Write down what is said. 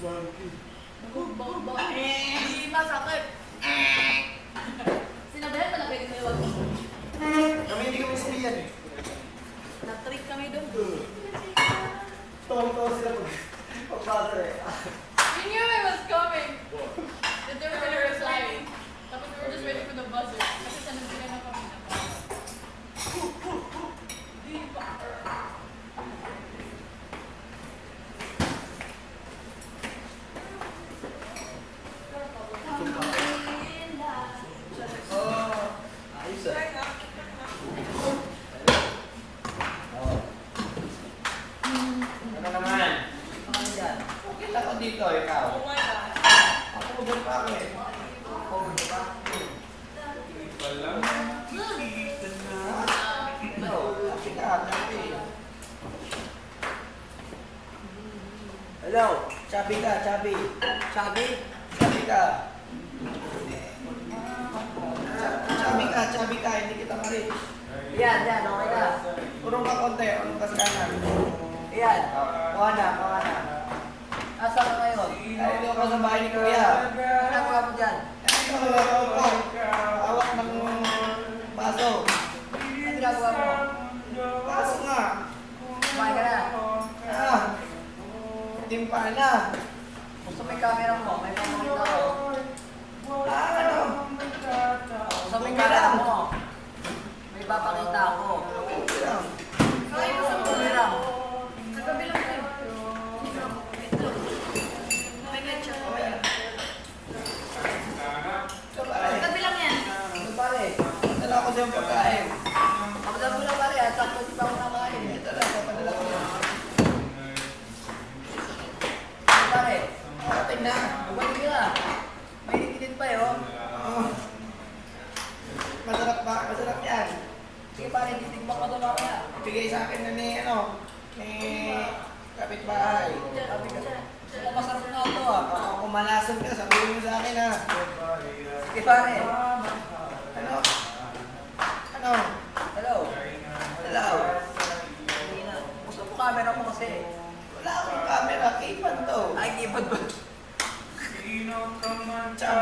Nagbababa. Hindi masakit. Sinabihan talaga yung may wag. Kami hindi kami siniyan eh. Na-trick kami doon. Tawang-tawa sila pag pagpasa eh. We knew dito, ikaw. Ako mag pa ako eh. Ako mag pa. Hello, happy ka, happy. Hello, chubby ka, chubby. Chubby? Chubby ka. Chubby ka, chubby ka, hindi kita marit. Yan, yan, okay na. Urong ka konti, urong ka sa kanan. Yan, kuha na, kuha na. Asa ka ngayon? Ay, hindi ako sa bahay ni Kuya. Ano ginagawa mo dyan? Ako. Hawak ng baso. Ano ginagawa mo? Baso nga. Kumain ka na. Ah, timpa na. Gusto yung camera mo? May pamamita ko. Ah, ano? Gusto yung camera mo? May papakita Parating na. Bumalik ka. May init pa yun. Oh. Masarap ba? Masarap yan. Sige pare, titigman ko ito mamaya. Ibigay sa akin na ni, ano, ni kapitbahay. Ko, "Oh, masarap na ito ah. Baka kumalason ka, sabihin mo sa akin ha. Sige pare. Ano? Ano? Hello. Hello? Gusto mo camera mo kasi. Wala akong camera, keypad to. Ay, keyboard ba? come on.